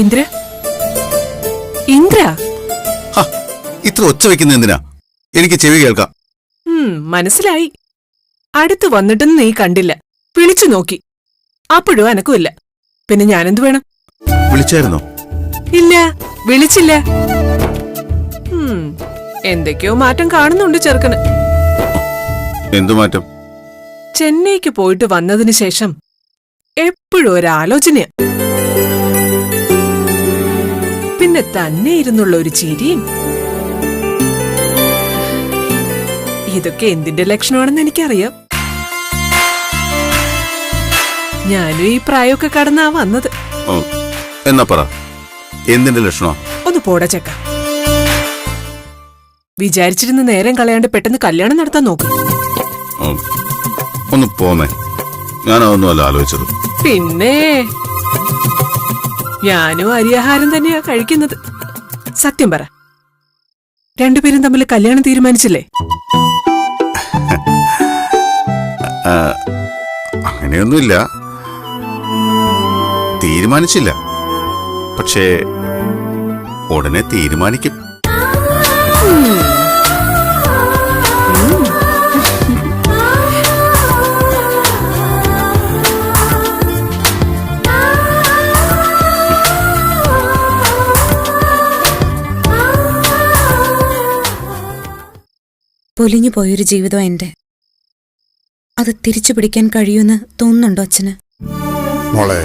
ഇന്ദ്ര? ഇന്ദ്ര? ഇത്ര ഒച്ച വെക്കുന്ന എന്തിനാ? എനിക്ക് ചെവി കേൾക്കാം. മനസ്സിലായി. അടുത്ത് വന്നിട്ടും നീ കണ്ടില്ല. വിളിച്ചു നോക്കി. അപ്പോഴും അനക്കുമില്ല പിന്നെ ഞാനെന്ത് വേണം? വിളിച്ചായിരുന്നോ? ഇല്ല വിളിച്ചില്ല. എന്തൊക്കെയോ മാറ്റം കാണുന്നുണ്ട് ചെറുക്കന്. എന്തു മാറ്റം? ചെന്നൈക്ക് പോയിട്ട് വന്നതിന് ശേഷം എപ്പോഴും ഒരാലോചനയാ. പിന്നെ തന്നെ ഇരുന്നുള്ള ഒരു ചിരിയും. ഇതൊക്കെ എന്തിന്റെ ലക്ഷണമാണെന്ന് എനിക്കറിയാം. ഞാനും ഈ പ്രായമൊക്കെ കടന്നാ വന്നത്. എന്നാ പറ. എന്തിന്റെ ലക്ഷണോ ഒന്ന് പോടാ ചെക്ക. വിചാരിച്ചിരുന്ന നേരം കളയാണ്ട് പെട്ടെന്ന് കല്യാണം നടത്താൻ നോക്ക്. ഒന്ന് പോന്നേ. ഞാനതൊന്നുമല്ല ആലോചിച്ചത്. പിന്നെ? ഞാനും അരിയാഹാരം തന്നെയാ കഴിക്കുന്നത്. സത്യം പറ. രണ്ടുപേരും തമ്മിൽ കല്യാണം തീരുമാനിച്ചില്ലേ? അങ്ങനെയൊന്നുമില്ല. തീരുമാനിച്ചില്ല. പക്ഷേ ഉടനെ തീരുമാനിക്കും. പൊലിഞ്ഞു പോയൊരു ജീവിതം എന്റെ അത് തിരിച്ചു പിടിക്കാൻ കഴിയുമെന്ന് തോന്നുന്നുണ്ടോ അച്ഛന്? മോളെ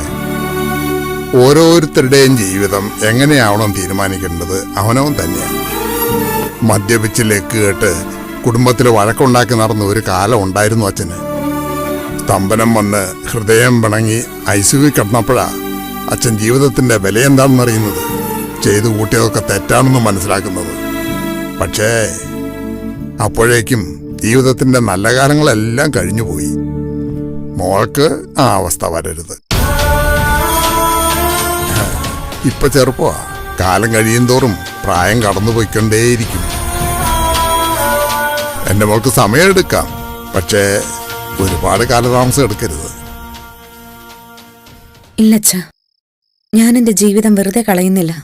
ഓരോരുത്തരുടെയും ജീവിതം എങ്ങനെയാവണം തീരുമാനിക്കേണ്ടത് അവനവൻ തന്നെയാണ് മദ്യപിച്ച് ലക്ക് കേട്ട് കുടുംബത്തിൽ വഴക്കുണ്ടാക്കി നടന്ന ഒരു കാലം ഉണ്ടായിരുന്നു അച്ഛന്. സ്തംഭനം വന്ന് ഹൃദയം പിണങ്ങി ഐസുവി കിടന്നപ്പോഴാ അച്ഛൻ ജീവിതത്തിന്റെ വില എന്താണെന്ന് അറിയുന്നത് ചെയ്തു കൂട്ടിയതൊക്കെ തെറ്റാണെന്ന് മനസ്സിലാക്കുന്നത്. പക്ഷേ അപ്പോഴേക്കും ജീവിതത്തിന്റെ നല്ല കാലങ്ങളെല്ലാം കഴിഞ്ഞുപോയി. മോൾക്ക് ആ അവസ്ഥ വരരുത്. ഇപ്പൊ ചെറുപ്പമാ കാലം കഴിയും തോറും പ്രായം കടന്നുപോയിക്കൊണ്ടേയിരിക്കും. എന്റെ മോൾക്ക് സമയമെടുക്കാം. പക്ഷേ ഒരുപാട് കാലതാമസം എടുക്കരുത്. ഇല്ലച്ച. ഞാൻ എന്റെ ജീവിതം വെറുതെ കളയുന്നില്ല.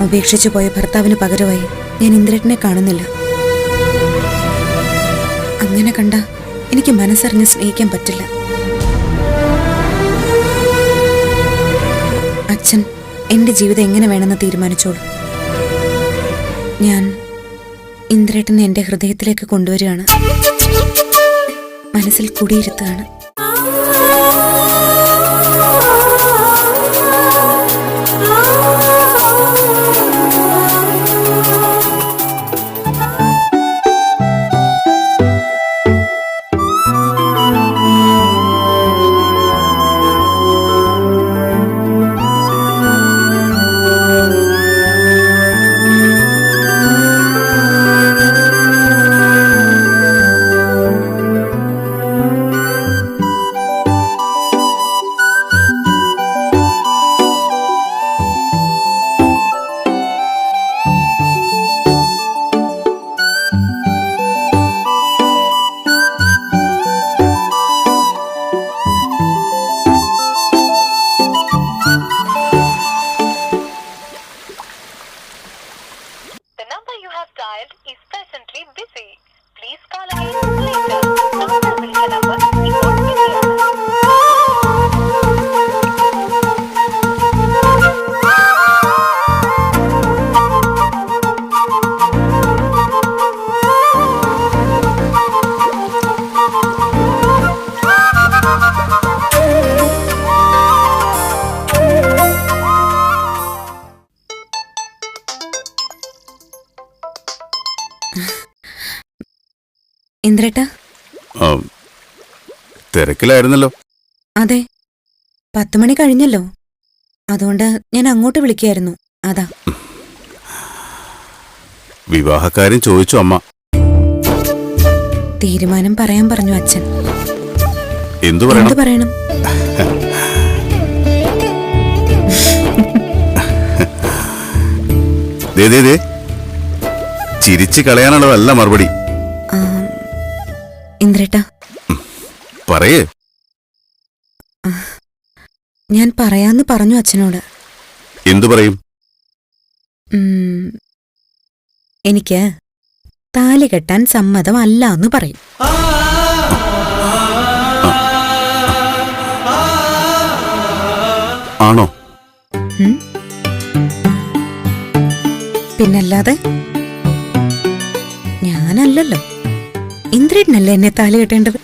ഉപേക്ഷിച്ചു പോയ ഭർത്താവിന് പകരമായി ഞാൻ ഇന്ദ്രനെ കാണുന്നില്ല. അങ്ങനെ കണ്ട എനിക്ക് മനസ്സറിഞ്ഞ് സ്നേഹിക്കാൻ പറ്റില്ല. അച്ഛൻ എന്റെ ജീവിതം എങ്ങനെ വേണമെന്ന് തീരുമാനിച്ചോളൂ. ഞാൻ ഇന്ദ്രേട്ടനെ എന്റെ ഹൃദയത്തിലേക്ക് കൊണ്ടുവരികയാണ്. മനസ്സിൽ കുടിയിരുത്തുകയാണ്. Dialed is presently busy. Please call again later. ഇന്ദ്രേട്ട? ആ, തിരക്കിലായിരുന്നല്ലോ. അതെ പത്ത് മണി കഴിഞ്ഞല്ലോ. അതുകൊണ്ട് ഞാൻ അങ്ങോട്ട് വിളിക്കായിരുന്നു. അതാ. വിവാഹക്കാര്യം ചോദിച്ചു അമ്മ. തീരുമാനം പറയാൻ പറഞ്ഞു അച്ഛൻ. എന്തു എന്ത് പറയണം പറയണം? ദേ ദേ ദേ. ചിരിച്ചു കളയാനുള്ളതല്ല മറുപടി. പറയേ. ഞാൻ പറയാന്ന് പറഞ്ഞു അച്ഛനോട്. എന്തു പറയും? എനിക്ക് താലി കെട്ടാൻ സമ്മതമല്ല എന്ന് പറയും. ആണോ? പിന്നല്ലാതെ ഞാനല്ലല്ലോ. ഇന്ദ്രനല്ലേ എന്നെ താലി കെട്ടേണ്ടത്?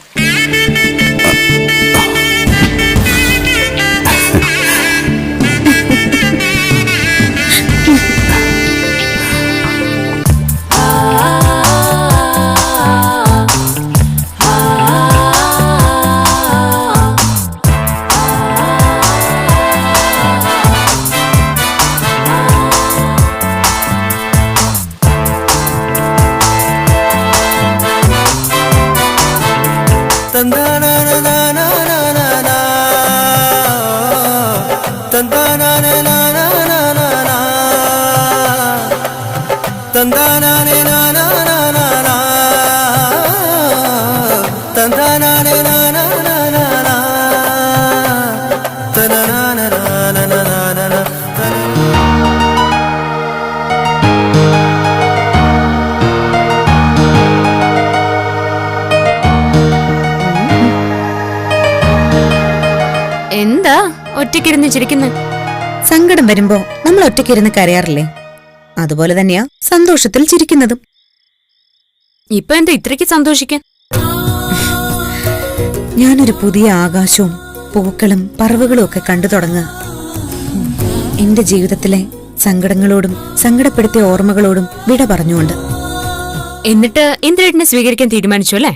എന്താ? ഒറ്റയ്ക്കിരുന്ന് ചിരിക്കുന്നു? സങ്കടം വരുമ്പോ നമ്മൾ ഒറ്റയ്ക്കിരുന്ന് കരയാറില്ലേ? അതുപോലെ തന്നെയാ സന്തോഷത്തിൽ ചിരിക്കുന്നതും. ഇപ്പൊ എന്താ ഇത്രയ്ക്ക് സന്തോഷിക്കാൻ? ഞാനൊരു പുതിയ ആകാശവും പൂക്കളും പറവുകളും ഒക്കെ കണ്ടു തുടങ്ങുക. എന്റെ ജീവിതത്തിലെ സങ്കടങ്ങളോടും സങ്കടപ്പെടുത്തിയ ഓർമ്മകളോടും വിട പറഞ്ഞുകൊണ്ട്. എന്നിട്ട് ഇന്ദ്രേട്ടനെ സ്വീകരിക്കാൻ തീരുമാനിച്ചു അല്ലേ?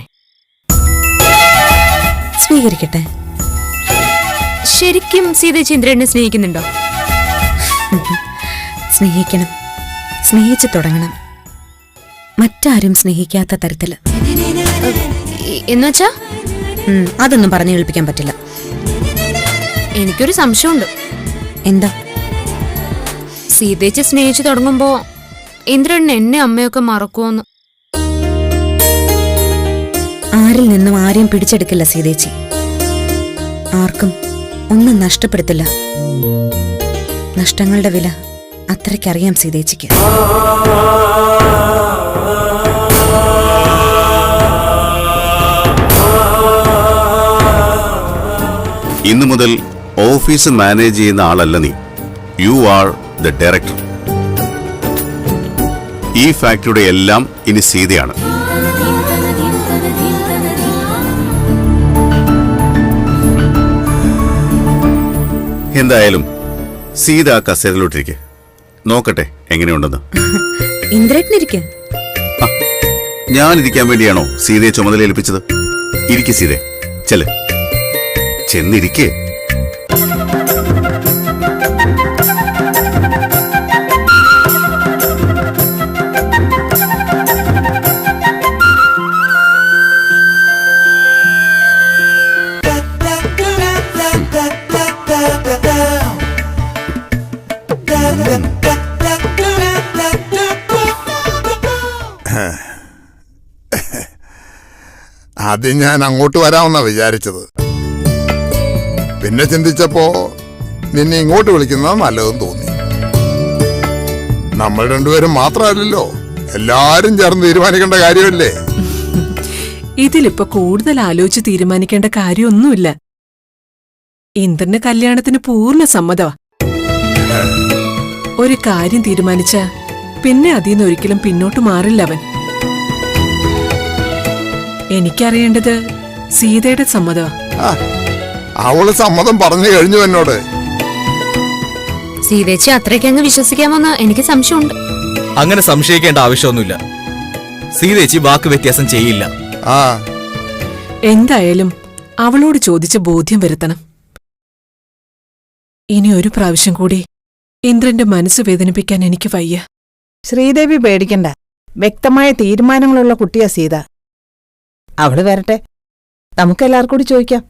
സ്വീകരിക്കട്ടെ. ശരിക്കും സീതേച്ചി ഇന്ദ്രേട്ടനെ സ്നേഹിക്കുന്നുണ്ടോ? സ്നേഹിക്കണം. സ്നേഹിച്ചു തുടങ്ങണം. മറ്റാരും സ്നേഹിക്കാത്ത തരത്തിൽ. എന്നുവെച്ചാ? അതൊന്നും പറഞ്ഞു കേൾപ്പിക്കാൻ പറ്റില്ല. എനിക്കൊരു സംശയമുണ്ട്. എന്താ? സീതേച്ചി സ്നേഹിച്ചു തുടങ്ങുമ്പോ ഇന്ദ്രൻ എന്നെ അമ്മയൊക്കെ മറക്കുമോന്ന് ആരിൽ നിന്നും ആരെയും പിടിച്ചെടുക്കില്ല സീതേച്ചി. ആർക്കും ഒന്നും നഷ്ടപ്പെടുത്തില്ല. നഷ്ടങ്ങളുടെ വില അത്രയ്ക്കറിയാം സീതേച്ചിക്ക് ഇന്നു മുതൽ ഓഫീസ് മാനേജ് ചെയ്യുന്ന ആളല്ല നീ. യു ആർ ദ ഡയറക്ടർ ഈ ഫാക്ടറിയുടെ എല്ലാം ഇനി സീതയാണ്. എന്തായാലും സീത കസേരയിലോട്ടിരിക്കെ. നോക്കട്ടെ എങ്ങനെയുണ്ടെന്ന്. ഇന്ദ്രേട്ടനിരിക്ക്. ഞാൻ ഇരിക്കാൻ വേണ്ടിയാണോ സീതയെ ചുമതല ഏൽപ്പിച്ചത് ഇരിക്കെ സീതെ ചെൽ ചെന്നിരിക്കേ. ആദ്യം ഞാൻ അങ്ങോട്ട് വരാമെന്നാ വിചാരിച്ചത്. പിന്നെ ചിന്തിച്ചപ്പോ നിന്നെ ഇങ്ങോട്ട് വിളിക്കുന്നത് നല്ലതെന്ന് തോന്നി. നമ്മൾ രണ്ടുപേരും മാത്രമല്ലല്ലോ. എല്ലാരും ചേർന്ന് തീരുമാനിക്കേണ്ട കാര്യമല്ലേ? ഇതിലിപ്പോ കൂടുതൽ ആലോചിച്ച് തീരുമാനിക്കേണ്ട കാര്യമൊന്നുമില്ല. ഇന്ദ്രന്റെ കല്യാണത്തിന് പൂർണ സമ്മതമാ ഒരു കാര്യം തീരുമാനിച്ച പിന്നെ അതിൽ നിന്ന് ഒരിക്കലും പിന്നോട്ട് മാറില്ല അവൻ. എനിക്കറിയേണ്ടത് സീതയുടെ സമ്മതമാ. ആ, അവൾ സമ്മതം പറഞ്ഞു കഴിഞ്ഞു എന്നോട്. സീതേച്ചി അത്രയ്ക്ക് അങ്ങ് വിശ്വസിക്കാമെന്ന് എനിക്ക് സംശയമുണ്ട്. അങ്ങനെ സംശയിക്കേണ്ട ആവശ്യമൊന്നുമില്ല. സീതേച്ചി വാക്ക് വ്യത്യാസം ചെയ്യില്ല. ആ. എന്തായാലും അവളോട് ചോദിച്ച ബോധ്യം വരുത്തണം. ഇനി ഒരു പ്രാവശ്യം കൂടി ഇന്ദ്രന്റെ മനസ്സ് വേദനിപ്പിക്കാൻ എനിക്ക് വയ്യ. ശ്രീദേവി പേടിക്കണ്ട. വ്യക്തമായ തീരുമാനങ്ങളുള്ള കുട്ടിയാ സീത. അവൾ വരട്ടെ. നമുക്കെല്ലാവർക്കും കൂടി ചോദിക്കാം.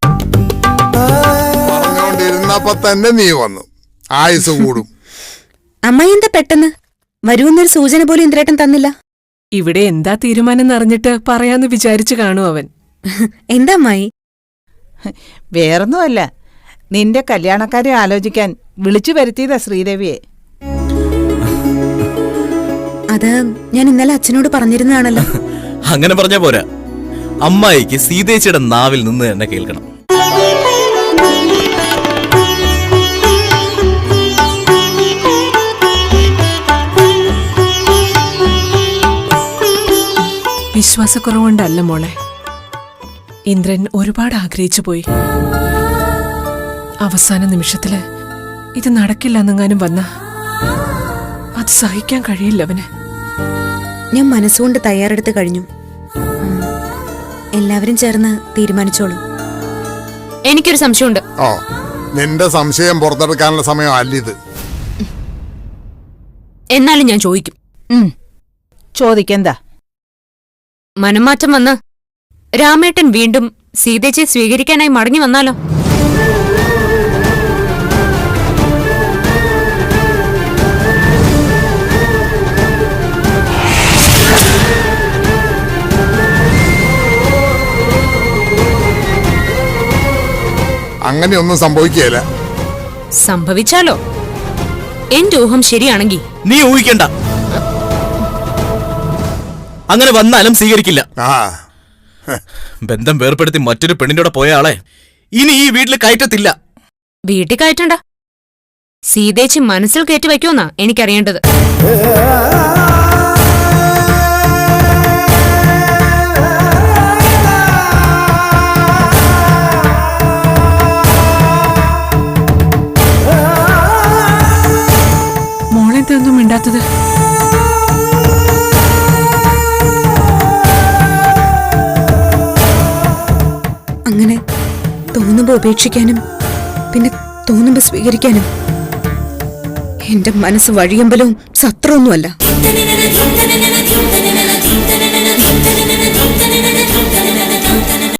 പറഞ്ഞോണ്ടിരുന്നപ്പോ തന്നെ നീ വന്നു. ആയുസ് കൂടും. അമ്മ എന്താ പെട്ടെന്ന്? വരുമെന്നൊരു സൂചന പോലും ഇന്ദ്രേട്ടൻ തന്നില്ല. ഇവിടെ എന്താ തീരുമാനം അറിഞ്ഞിട്ട് പറയാന്ന് വിചാരിച്ചു കാണും അവൻ. എന്താ അമ്മായി? വേറൊന്നുമല്ല. നിന്റെ കല്യാണക്കാരെ ആലോചിക്കാൻ വിളിച്ചു വരുത്തിയതാ ശ്രീദേവിയെ. അത് ഞാൻ ഇന്നലെ അച്ഛനോട് പറഞ്ഞിരുന്നതാണല്ലോ. അങ്ങനെ പറഞ്ഞ പോരാ. അമ്മായിക്ക് സീതേച്ചിയുടെ നാവിൽ നിന്ന് തന്നെ കേൾക്കണം. വിശ്വാസക്കുറവുകൊണ്ടല്ല മോളെ. ഇന്ദ്രൻ ഒരുപാട് ആഗ്രഹിച്ചു പോയി. അവസാന നിമിഷത്തിൽ ഇത് നടക്കില്ല എന്നെങ്ങാനും വന്ന അത് സഹിക്കാൻ കഴിയില്ല അവന്. ഞാൻ മനസ്സുകൊണ്ട് തയ്യാറെടുത്ത് കഴിഞ്ഞു. എല്ലാവരും ചേർന്ന് തീരുമാനിച്ചോളൂ. എനിക്കൊരു സംശയമുണ്ട്. ഓ നിന്റെ സംശയം പുറത്തെടുക്കാനുള്ള സമയം അല്ലിത് എന്നാലും ഞാൻ ചോദിക്കും. ചോദിക്കെന്താ? മനംമാറ്റം വന്ന് രാമേട്ടൻ വീണ്ടും സീതേച്ചെ സ്വീകരിക്കാനായി മടങ്ങി വന്നാലോ? അങ്ങനെയൊന്നും സംഭവിക്കുകയില്ല. സംഭവിച്ചാലോ? എന്റെ ഊഹം ശരിയാണെങ്കിൽ. നീ ഊഹിക്കണ്ട. അങ്ങനെ വന്നാലും സ്വീകരിക്കില്ല. ആ. ബന്ധം വേർപ്പെടുത്തി മറ്റൊരു പെണ്ണിന്റെ കൂടെ പോയ ആളെ ഇനി ഈ വീട്ടിൽ കയറ്റത്തില്ല. വീട്ടിൽ കയറ്റണ്ട. സീതേച്ചി മനസ്സിൽ കയറ്റി വയ്ക്കുമെന്നാ എനിക്കറിയേണ്ടത്. മോളെന്താ ഒന്നും മിണ്ടാത്തത്. അങ്ങനെ തോന്നുമ്പോ ഉപേക്ഷിക്കാനും പിന്നെ തോന്നുമ്പോ സ്വീകരിക്കാനും എന്റെ മനസ്സ് വഴിയമ്പലവും സത്രമൊന്നുമല്ല